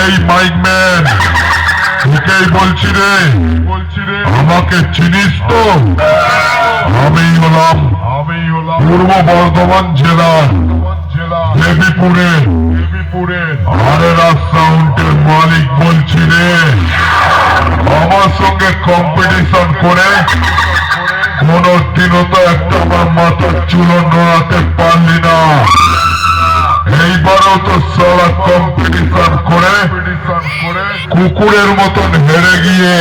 এই mic man, তোকেই বলছি রে, আমাকে চিনিস তো? আমি হলাম আমি হলাম পূর্ব বর্ধমান জেলার দেবীপুরে। আরে মালিক বলছি রে। আমার সঙ্গে কম্পিটিশন করে কোনদিনও তো একটা আমার মাথার চুলো নড়াতে পারলি না। এইবারও তো কম্পিটিশন করে কুকুরের মতন হেরে গিয়ে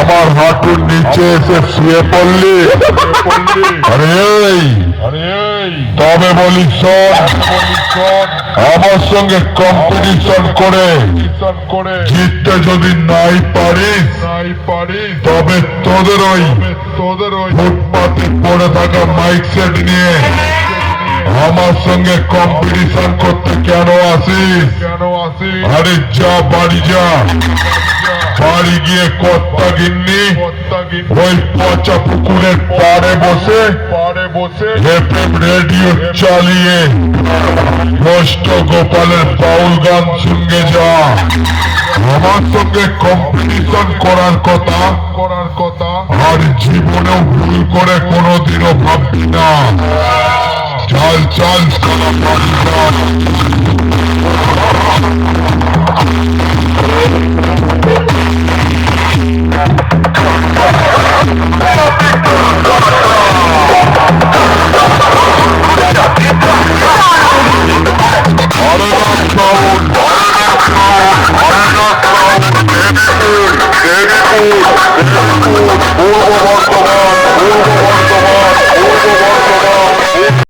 আমার হাঁটুর নিচে এসে শুয়ে পড়লি? আরে তবে বলি আমার সঙ্গে কম্পিটিশন করে জিততে যদি নাই পারিস নাই পারি তবে তোদের ওই তোদের ওই ফুটপাতে পড়ে থাকা মাইক সেট নিয়ে আমার সঙ্গে কম্পিটিশন করতে কেন আসিস? আসি আরে যা বাড়ি যা। বাড়ি গিয়ে কর্তা গিন্নি ওই পচা পুকুরের পাড়ে বসে পাড়ে বসে এফএম রেডিও চালিয়ে নষ্ট গোপালের বাউল গান শুনগে যা। আমার সঙ্গে কম্পিটিশন করার কথা করার কথা। আর জীবনেও ভুল করে কোনোদিনও ভাববি না। John John's gonna party rock. Get it, get it, get it.